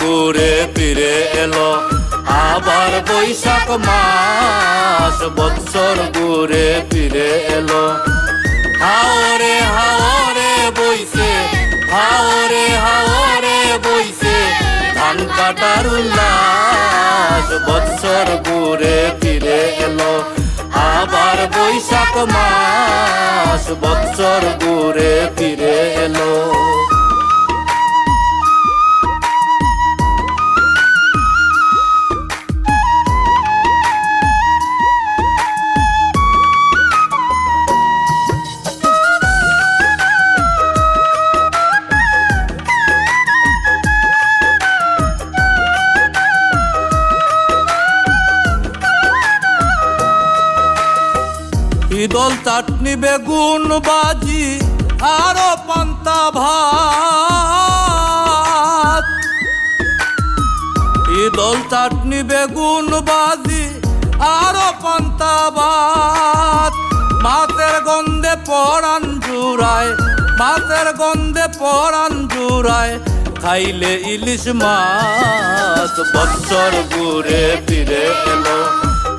ঘুরে ফিরে এলো। আবার বৈশাখ মাস, বৎসর ঘুরে ফিরে এলো। হাওরে হাওরে বইছে, হাওরে হাওরে বইছে, ধান কাটার উল্লাস, বৎসর ঘুরে ফিরে এলো। আবার বৈশাখ মাস, বৎসর ঘুরে ফিরে এলো। চাটনি বেগুন বাজি আরও পান্তা ভাত। ইদল চাটনি বেগুন বাজি আরও পান্তা ভাত। মাছের গন্ধে পরান জুড়ায়, মাছের গন্ধে পরান জুড়ায়, খাইলে ইলিশ মাছ। বছর ঘুরে ফিরে এলো।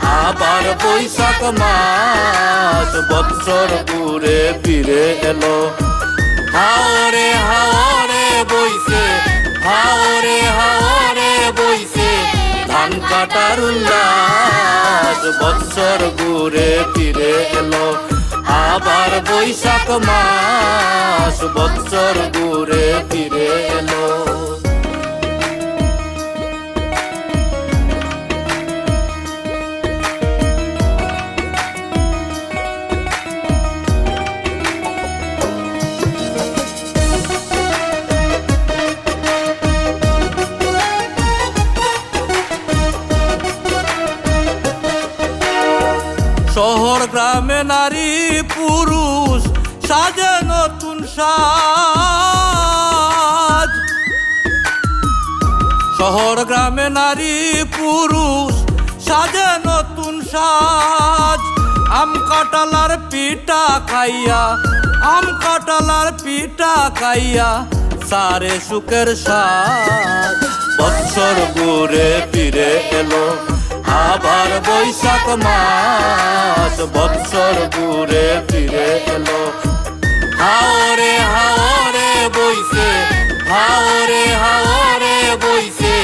আবার বৈশাখ মাস, বৎসর ঘুরে ফিরে এলো। হাওরে হাওরে বইছে, হাওরে হাওরে বইছে, ধান কাটার উল্লাস, বৎসর ঘুরে ফিরে এলো। আবার বৈশাখ মাস, বৎসর ঘুরে ফিরে এলো। শহর গ্রামে নারী, পুরুষ, সাজে নতুন সাজ। শহর গ্রামে নারী, পুরুষ, সাজে নতুন সাজ। আম কাটালার পিঠা খাইয়া, আম কাটালার পিঠা খাইয়া সারে সুখের সাজ। বৎসর ঘুরে ফিরে এলো। বৈশাখ মাস, বৎসর ঘুরে ফিরে এলো। হাওরে হাওরে বইছে, হাওরে হাওরে বইছে,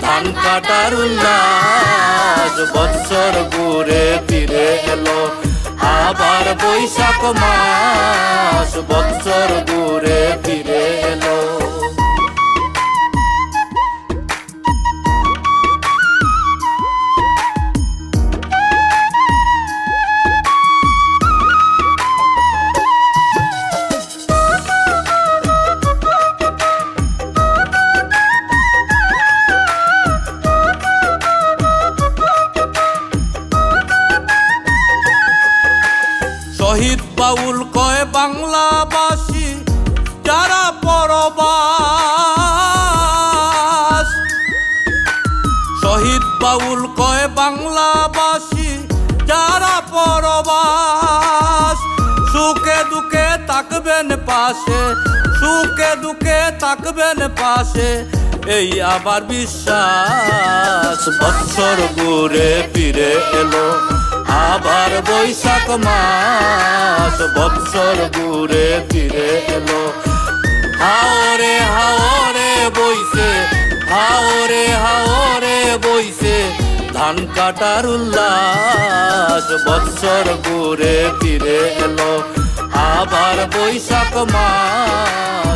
ধান কাটার উল্লাস, বৎসর ঘুরে ফিরে এলো। আবার বৈশাখ মাস, বৎসর ঘুরে ফিরে বাউল কয় বাংলাবাসী, যারা পরবাস। শহীদ বাউল কয় বাংলাবাসী, যারা পরবাস। সুখে দুঃখে তাকবেন পাশে, সুখে দুঃখে তাকবেন পাশে, এই আবার বিশ্বাস। বৎসর ঘুরে ফিরে এলো। আবার বৈশাখ মাস, বৎসর ঘুরে ফিরে এলো। হাওরে হাওরে বইছে, হাওরে হাওরে বইছে, ধান কাটার উল্লাস, বৎসর ঘুরে ফিরে এলো। আবার বৈশাখ মাস